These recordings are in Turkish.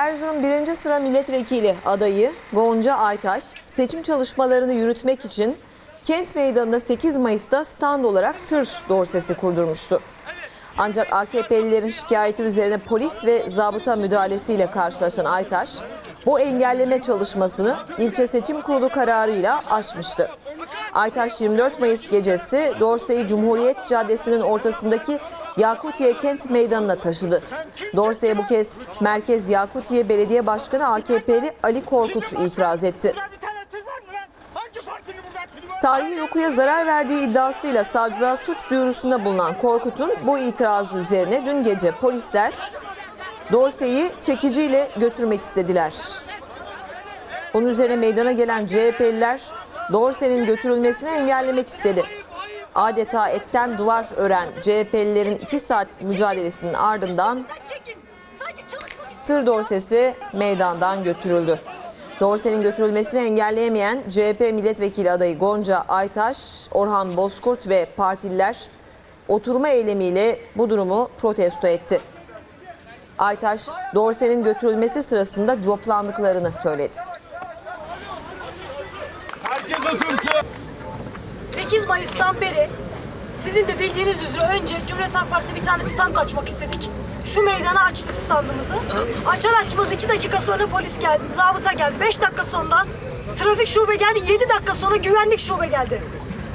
Erzurum 1. sıra milletvekili adayı Gonca Aytaş seçim çalışmalarını yürütmek için kent meydanında 8 Mayıs'ta stand olarak tır dorsesi kurdurmuştu. Ancak AKP'lilerin şikayeti üzerine polis ve zabıta müdahalesiyle karşılaşan Aytaş bu engelleme çalışmasını ilçe seçim kurulu kararıyla aşmıştı. Aytaş 24 Mayıs gecesi Dorsey'i Cumhuriyet Caddesi'nin ortasındaki Yakutiye Kent Meydanı'na taşıdı. Dorsey'e bu kez Merkez Yakutiye Belediye Başkanı AKP'li Ali Korkut itiraz etti. Tarihi dokuya zarar verdiği iddiasıyla savcılığa suç duyurusunda bulunan Korkut'un bu itirazı üzerine dün gece polisler Dorsey'i çekiciyle götürmek istediler. Bunun üzerine meydana gelen CHP'liler Dorsey'nin götürülmesini engellemek istedi. Adeta etten duvar ören CHP'lilerin iki saat mücadelesinin ardından tır dorsesi meydandan götürüldü. Dorse'nin götürülmesini engelleyemeyen CHP milletvekili adayı Gonca Aytaş, Orhan Bozkurt ve partililer oturma eylemiyle bu durumu protesto etti. Aytaş, Dorse'nin götürülmesi sırasında coplandıklarını söyledi. Herkes otursun. 8 Mayıs'tan beri sizin de bildiğiniz üzere önce Cumhuriyet Halk Partisi bir tane stand açmak istedik. Şu meydana açtık standımızı. Açar açmaz 2 dakika sonra polis geldi, zabıta geldi. 5 dakika sonra trafik şube geldi. 7 dakika sonra güvenlik şube geldi.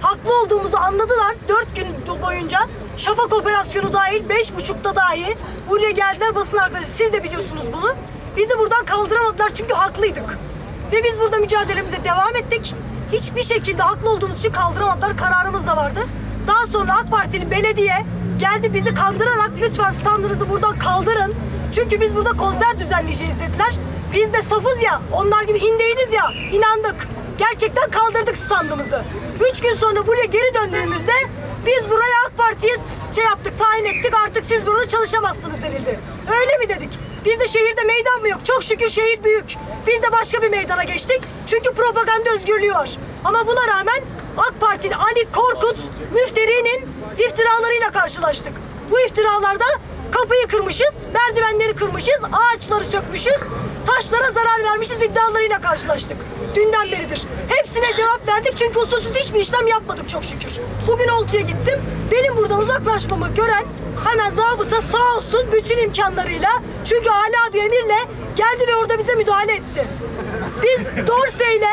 Haklı olduğumuzu anladılar 4 gün boyunca. Şafak operasyonu dahil, 5.30'da dahi buraya geldiler basın arkadaşlar. Siz de biliyorsunuz bunu. Bizi buradan kaldıramadılar çünkü haklıydık. Ve biz burada mücadelemize devam ettik. Hiçbir şekilde haklı olduğumuz için kaldıramadılar. Kararımız da vardı. Daha sonra AK Partili belediye geldi bizi kandırarak lütfen standınızı buradan kaldırın. Çünkü biz burada konser düzenleyeceğiz dediler. Biz de safız ya, onlar gibi hin değiliz ya, inandık. Gerçekten kaldırdık standımızı. Üç gün sonra buraya geri döndüğümüzde biz buraya AK Parti'ye şey yaptık, tayin ettik artık siz burada çalışamazsınız denildi. Öyle mi dedik? Bizde şehirde meydan mı yok? Çok şükür şehir büyük. Biz de başka bir meydana geçtik. Çünkü propaganda özgürlüğü var. Ama buna rağmen AK Partili Ali Korkut müfterinin iftiralarıyla karşılaştık. Bu iftiralarda kapıyı kırmışız, merdivenleri kırmışız, ağaçları sökmüşüz, taşlara zarar vermişiz iddialarıyla karşılaştık. Dünden beridir. Hepsine cevap verdik çünkü usulsüz hiçbir işlem yapmadık çok şükür. Bugün Oltu'ya gittim. Benim buradan uzaklaşmamı gören hemen zabıta sağ olsun bütün imkanlarıyla çünkü hala bir emirle geldi ve orada bize müdahale etti. Biz Dorsey ile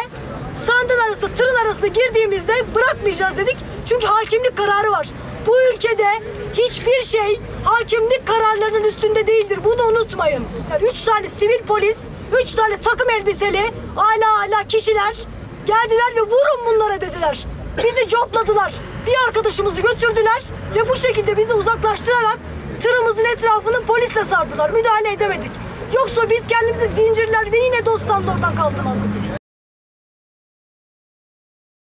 standın arasında, tırın arasında girdiğimizde bırakmayacağız dedik. Çünkü hakimlik kararı var. Bu ülkede hiçbir şey hakimlik kararlarının üstünde değildir. Bunu unutmayın. Yani üç tane sivil polis, üç tane takım elbiseli, ala ala kişiler geldiler ve vurun bunlara dediler. Bizi copladılar. Bir arkadaşımızı götürdüler ve bu şekilde bizi uzaklaştırarak tırımızın etrafını polisle sardılar. Müdahale edemedik. Yoksa biz kendimizi zincirler ve yine dostan oradan kaldırmazdık.